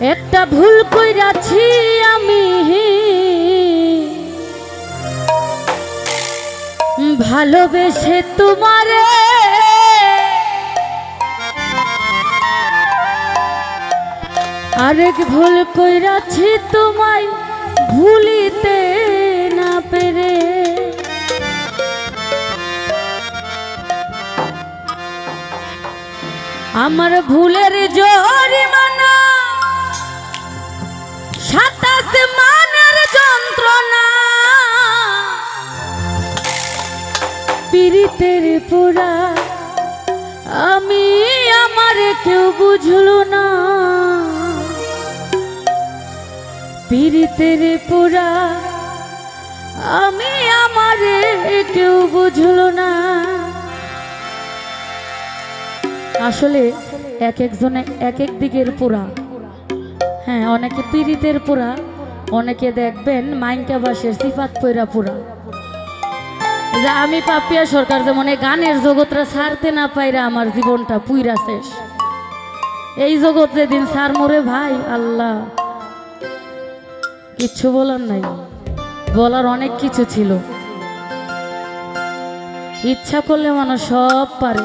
একটা ভুল কইরাছি আমি। ভালোবেসে তোমারে আরেক ভুল কইরাছি তোমায় ভুলিতে না পেরে। আমার ভুলের জরিমানা মানের যন্ত্রণা। পীড়িতের পুরা, আমি আমার কেউ বুঝলো না। পীড়িতের পুরা, আমি আমারে কেউ বুঝলো না। আসলে এক একজনে এক এক দিকের পুরা। হ্যাঁ অনেকে পীড়িতের পুরা। অনেকে দেখবেন মাইনকা বাসের সিফাত পৈরা পুরা। যে আমি পাপিয়া সরকার যেমন এই গানের জগৎটা ছাড়তে না পাইরা আমার জীবনটা পুইরা শেষ। এই জগৎ যেদিন সার মোরে ভাই, আল্লাহ। কিচ্ছু বলার নাই। বলার অনেক কিছু ছিল। ইচ্ছা করলে মানুষ সব পারে।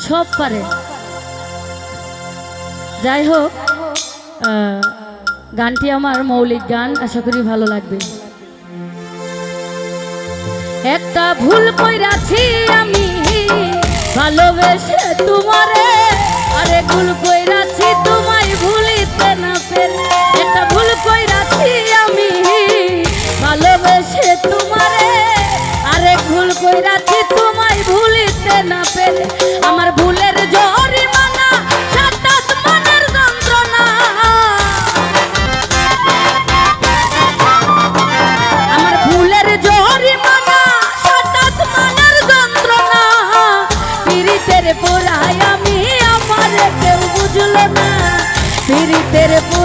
সব পারে। যাই হোক গানটি আমার মৌলিক গান, আশা করি ভালো লাগবে। একটা ভুল কইরাছি আমি, ভালোবেসে তোমারে, আরে ভুল কইরাছি তোমায় ভুলিতে না পেরে। একটা ভুল কইরাছি আমি, ভালোবেসে তোমারে, আরে ভুল কইরাছি তোমায় ভুলিতে না পেরে। আমার ভুলের জরিমানা পীড়িতের পোড়া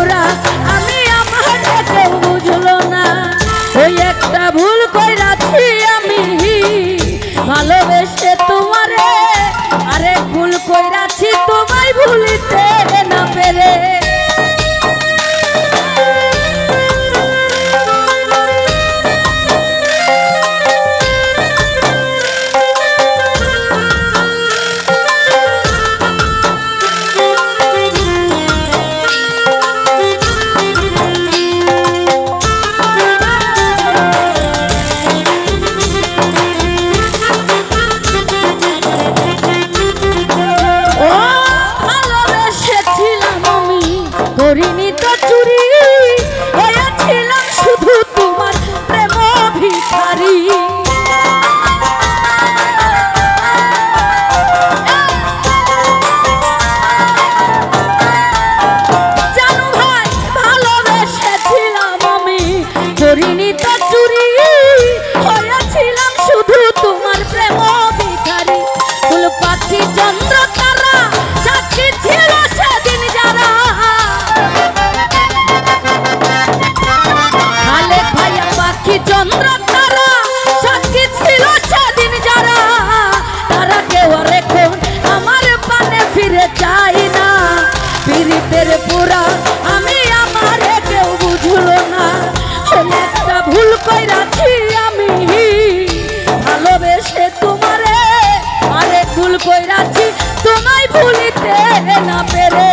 কইরাছি আমি। ভালোবেসে তোমারে আরে ভুল কইরাছি তোমায় ভুলিতে না পেরে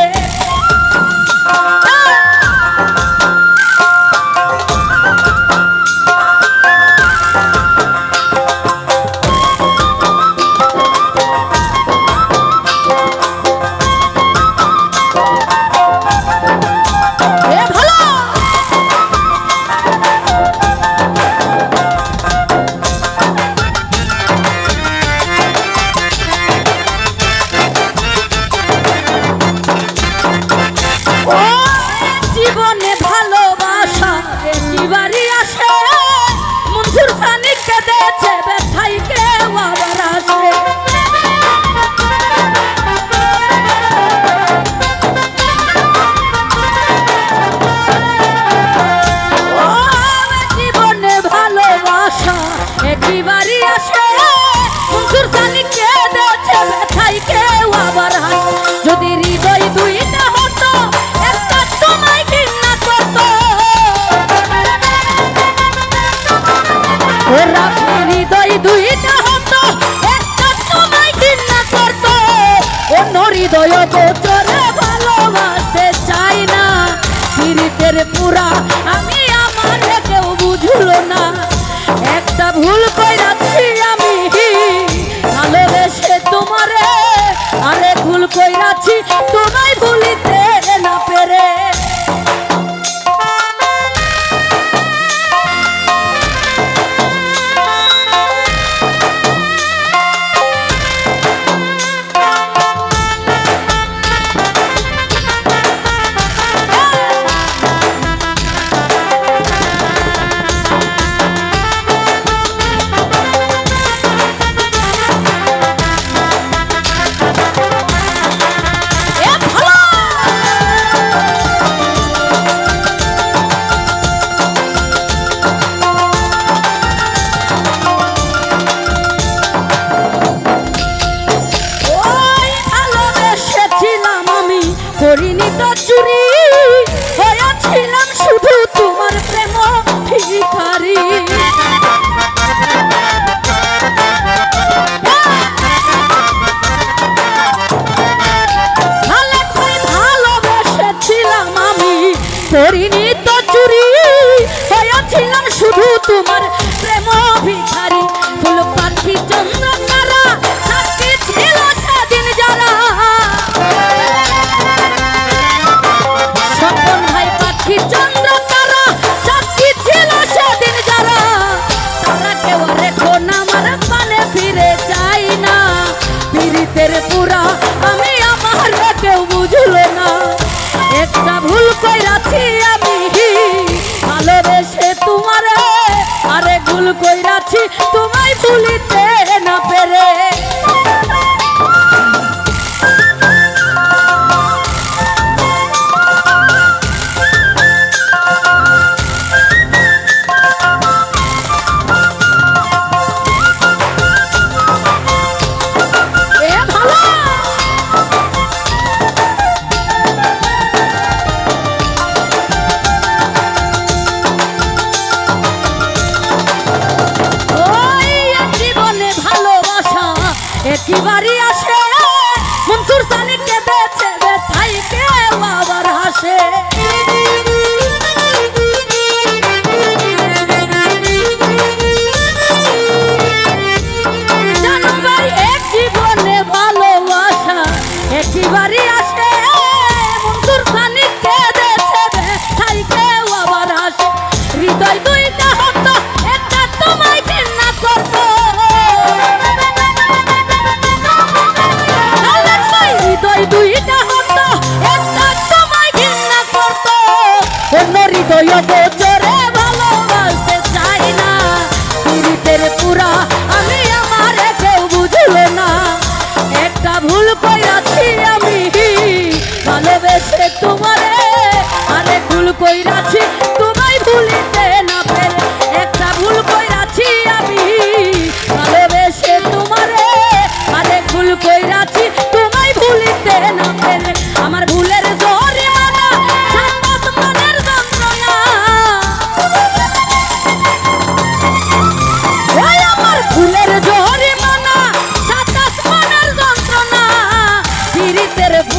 হৃদয় দুইটা হতো একটা সময় ঘৃণা করতো। অন্য হৃদয় গোচরে ভালোবাসতে চাই না পুরা শুনছুর সানি কেঁদেছে ব্যথাই কেউ আবার হাসে।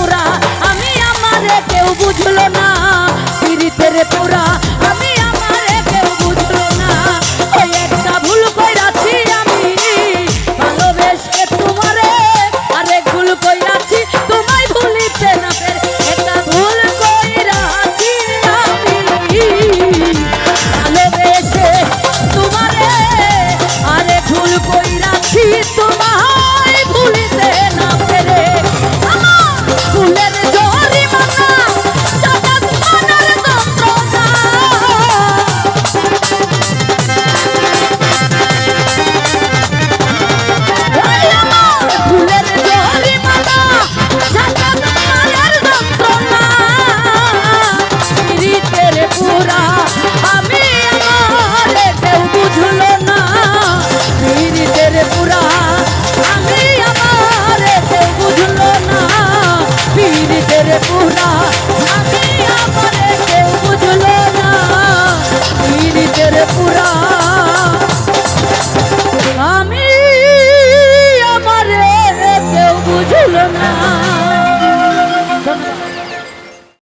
পুরা। আমি আমার কেউ বুঝলো না পীড়িতের পুরা। 也不懂